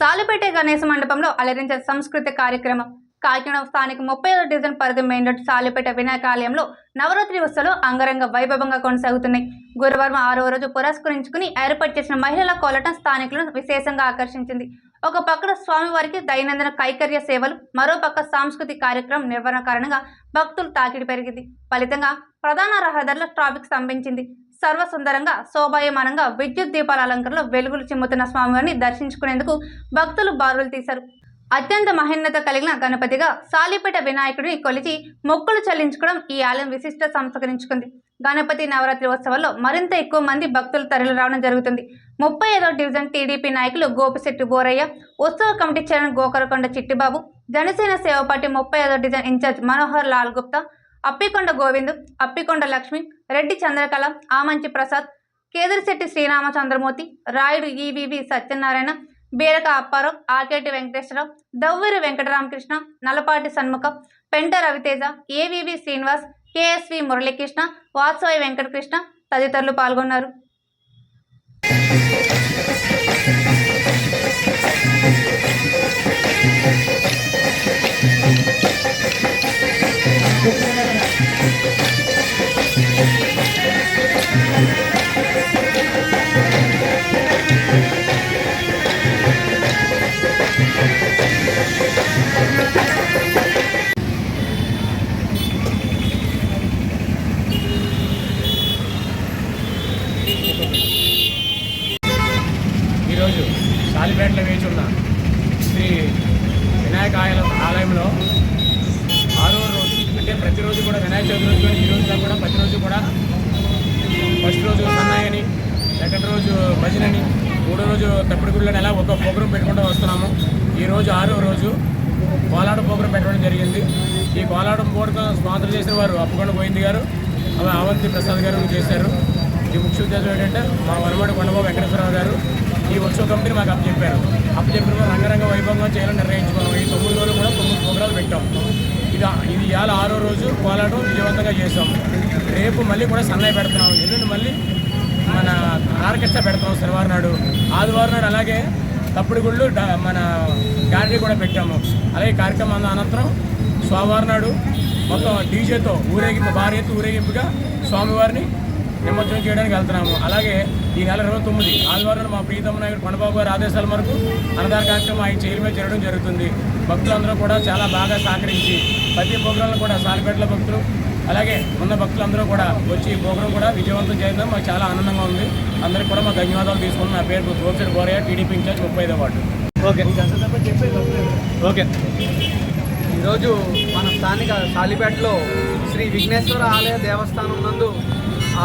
సాలిపేట గణేశ మండపంలో అలరించే సంస్కృతి కార్యక్రమం. కాకినాడ స్థానిక ముప్పై ఐదు డివిజన్ పరిధి మెయిన్ రోడ్ సాలిపేట వినాయక ఆలయంలో నవరాత్రి ఉత్సవాలు అంగరంగ వైభవంగా కొనసాగుతున్నాయి. గురువారం ఆరో రోజు పురస్కరించుకుని ఏర్పాటు చేసిన మహిళల కోలటం స్థానికులను విశేషంగా ఆకర్షించింది. ఒక పక్కన స్వామివారికి దైనందిన కైకర్య సేవలు మరో పక్క సాంస్కృతిక కార్యక్రమం నిర్వహణ కారణంగా భక్తులు తాకిడి పెరిగింది. ఫలితంగా ప్రధాన రహదారుల ట్రాఫిక్ స్తంభించింది. సర్వసుందరంగా శోభాయమానంగా విద్యుత్ దీపాల అలంకరణలో వెలుగులు చిమ్ముతున్న స్వామివారిని దర్శించుకునేందుకు భక్తులు బారులు తీశారు. అత్యంత మహోన్నత కలిగిన గణపతిగా సాలిపేట వినాయకుడిని కొలిచి మొక్కులు చెల్లించుకోవడం ఈ ఆలయం విశిష్ట సంస్కరించుకుంది గణపతి నవరాత్రి ఉత్సవాల్లో మరింత ఎక్కువ మంది భక్తులు తరలి రావడం జరుగుతుంది. ముప్పై ఐదో డివిజన్ టీడీపీ నాయకులు గోపిశెట్టి బోరయ్య ఉత్సవ కమిటీ చైర్మన్ గోకరకొండ చిట్టిబాబు జనసేన సేవ పార్టీ ముప్పై ఐదో division incharge Manohar Lal Gupta Appikonda Govind Appikonda Lakshmi Reddy Chandrakala Amanchi Prasad Kedarisetti Sriramachandramurthy Rayudu EVV Satyanarayana Beeraka Apparao Aketi Venkateswararao Davvuri Venkataramakrishna Nalapati Sanmukha Penta Raviteja AVV Srinivas KSV Muralikrishna Vatsavayi Venkatakrishna తదితరులు పాల్గొన్నారు. ఈరోజు సాలిపేటలో వేచి ఉన్న శ్రీ వినాయక ఆలయ ఆలయంలో ఆరో రోజు అంటే ప్రతిరోజు కూడా వినాయక చవితి రోజు చేస్తాం. కూడా ప్రతిరోజు కూడా ఫస్ట్ రోజు సన్నాయని సెకండ్ రోజు భజనని మూడో రోజు తప్పుడు గుళ్ళని ఎలా ఒక ప్రోగ్రాం పెట్టుకుంటూ వస్తున్నాము. ఈరోజు ఆరో రోజు కోలాటం ప్రోగ్రాం పెట్టడం జరిగింది. ఈ కోలాటం ప్రోగ్రాం స్పాన్సర్ చేసిన వారు అప్పుకొండ గోవింద్ గారు అలా అవంతి ప్రసాద్ గారు చేశారు. ఈ ముఖ్య ఉద్దేశం ఏంటంటే మా వనమాడి కొండబాబు వెంకటేశ్వరరావు గారు ఈ ఉత్సవ కంపెనీ మాకు అప్పచెప్పారు. అప్పచెప్పిన రంగరంగ వైభవంగా చేయాలని నిర్ణయించుకున్నాం ఈ తొమ్మిది రోజులు కూడా తొమ్మిది ప్రోగ్రాలు పెట్టాం ఇది ఇది ఇవాళ ఆరో రోజు కోలాటం విజయవంతంగా చేసాం రేపు మళ్ళీ కూడా సన్నాయి పెడుతున్నాం. ఎల్లుండి మళ్ళీ మన ఆర్కెస్ట్రా పెడతాం శనివారం నాడు. ఆదివారం నాడు అలాగే తప్పుడు గుళ్ళు మన గ్యాలరీ కూడా పెట్టాము. అలాగే కార్యక్రమం అనంతరం సోమవారం నాడు మొత్తం డీజేతో ఊరేగింపు భారీ ఎత్తు ఊరేగింపుగా స్వామివారిని నిమజ్జనం చేయడానికి వెళ్తున్నాము. అలాగే ఈ నెల ఇరవై తొమ్మిది ఆదివారం మా ప్రీతమ్మ నాయుడు కొండబాబు గారి ఆదేశాల మేరకు అన్నదాన కార్యక్రమం ఆయన చేయడమే మీద జరగడం జరుగుతుంది. భక్తులందరూ కూడా చాలా బాగా సహకరించి ప్రతి ప్రోగ్రాంలో కూడా సాలిపేటలో భక్తులు అలాగే ఉన్న భక్తులందరూ కూడా వచ్చి ఈ ప్రోగ్రాం కూడా విజయవంతం చేయడం మాకు చాలా ఆనందంగా ఉంది. అందరికీ కూడా మా ధన్యవాదాలు తీసుకుని నా పేరు గోపిసెడ్ బోరయ్య టీడీపీ ఇన్ఛార్జ్ ముప్పై ఐదో వార్డు. ఓకే. ఓకే. ఈరోజు మన స్థానిక సాలిపేటలో శ్రీ విఘ్నేశ్వర ఆలయ దేవస్థానం నందు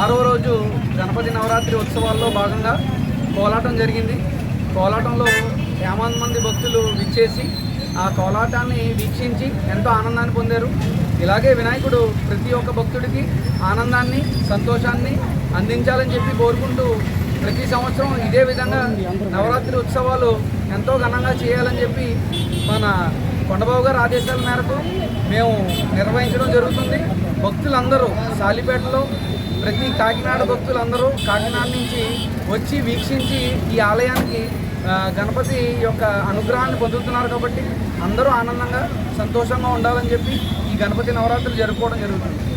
ఆరో రోజు గణపతి నవరాత్రి ఉత్సవాల్లో భాగంగా కోలాటం జరిగింది. కోలాటంలో యామంది మంది భక్తులు విచ్చేసి ఆ కోలాటాన్ని వీక్షించి ఎంతో ఆనందాన్ని పొందారు. ఇలాగే వినాయకుడు ప్రతి ఒక్క భక్తుడికి ఆనందాన్ని సంతోషాన్ని అందించాలని చెప్పి కోరుకుంటూ ప్రతి సంవత్సరం ఇదే విధంగా నవరాత్రి ఉత్సవాలు ఎంతో ఘనంగా చేయాలని చెప్పి మన కొండబాబు గారి ఆదేశాల మేరకు మేము నిర్వహించడం జరుగుతుంది. భక్తులందరూ సాలిపేటలో ప్రతి కాకినాడ భక్తులందరూ కాకినాడ నుంచి వచ్చి వీక్షించి ఈ ఆలయానికి గణపతి యొక్క అనుగ్రహాన్ని పొందుతున్నారు కాబట్టి అందరూ ఆనందంగా సంతోషంగా ఉండాలని చెప్పి ఈ గణపతి నవరాత్రులు జరుపుకోవడం జరుగుతుంది.